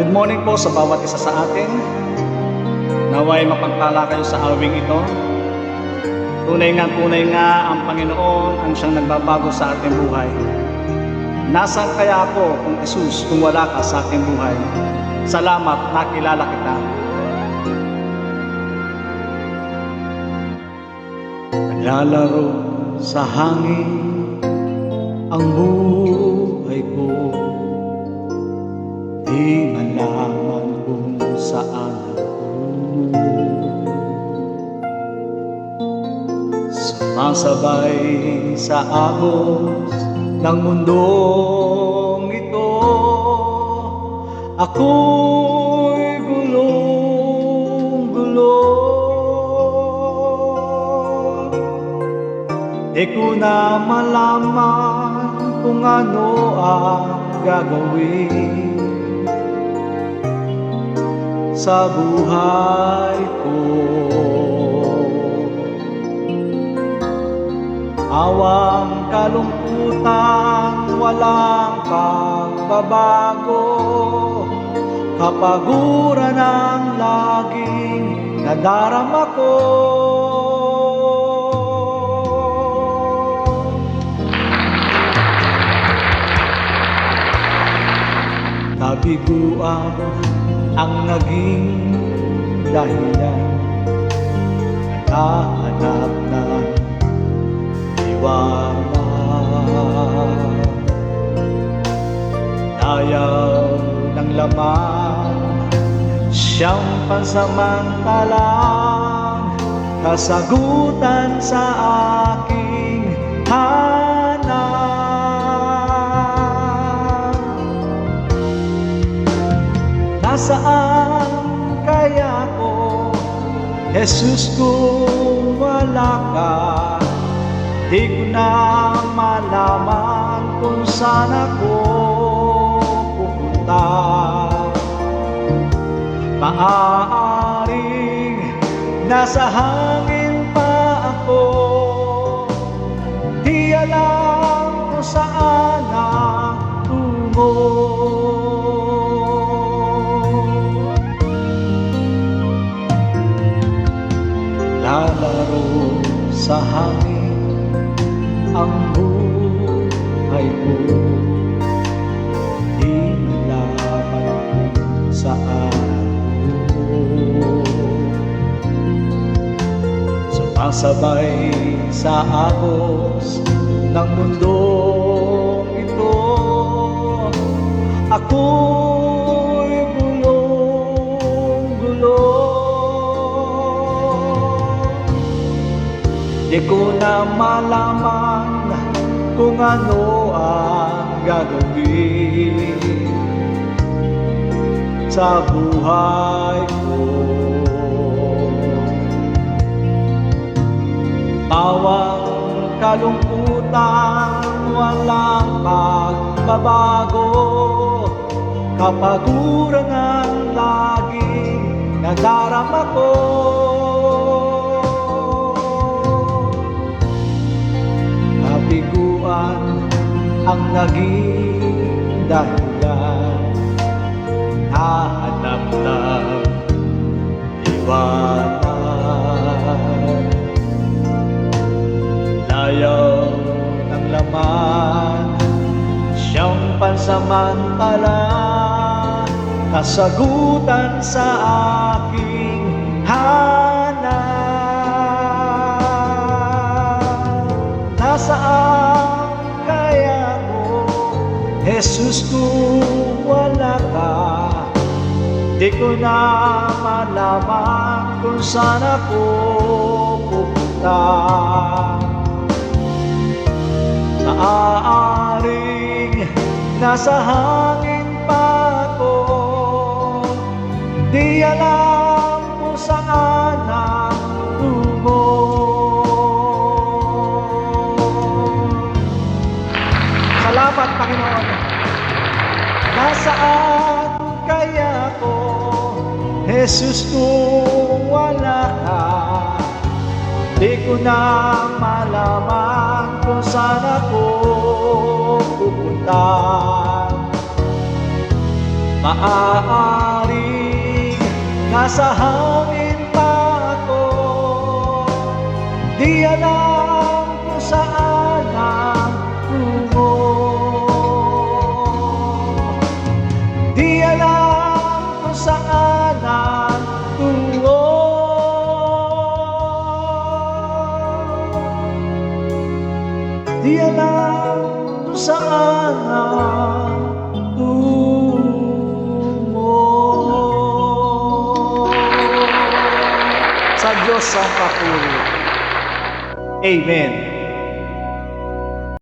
Good morning po sa bawat isa sa atin. Naway mapagpala kayo sa awing ito. Tunay nga tunay nga ang Panginoon ang siyang nagbabago sa ating buhay. Nasaan kaya ako kung Jesus kung wala ka sa ating buhay? Salamat, nakilala kita. Naglalaro sa hangin ang buhay ko Di malaman kung saan ako. Sumasabay sa agos ng mundong ito. Ako'y gulong-gulo. Di ko na malaman kung ano ang gagawin sa buhay ko. Awang kalungkutan, walang pagbabago Kapaguran ang laging nadarama ko Kabiguan ang naging dahilan. Naghahanap ng iwanan Ayaw ng laman Siyang pansamantalang Kasagutan sa aking hanap Nasaan kaya ko Jesus kung wala ka Di ko na malaman kung saan ako pupunta. Maaaring nasa hangin pa ako. Di alam kung saan ang ang buhay ko. Di malaman kung saan ako Sumasabay sa agos ng mundong ito. Ako'y gulong-gulo Di ko na malaman kung ano ang gagawin sa buhay ko. Bawang kalungkutan, walang pagbabago Kapaguran ang naging dahilan. Hahanap ng iwanan. Layaw ng laman Siyang pansamantala. Kasagutan sa aking Jesus kung wala ka Di ko na malaman kung saan ako pupunta. Maaaring nasa hangin pa ako Di alam Jesus kung wala ka. Di ko na malaman kung saan ako pupunta. Maaaring nasa hangin Di alam kung saan ang tungo Sa Diyos ang papuri. Amen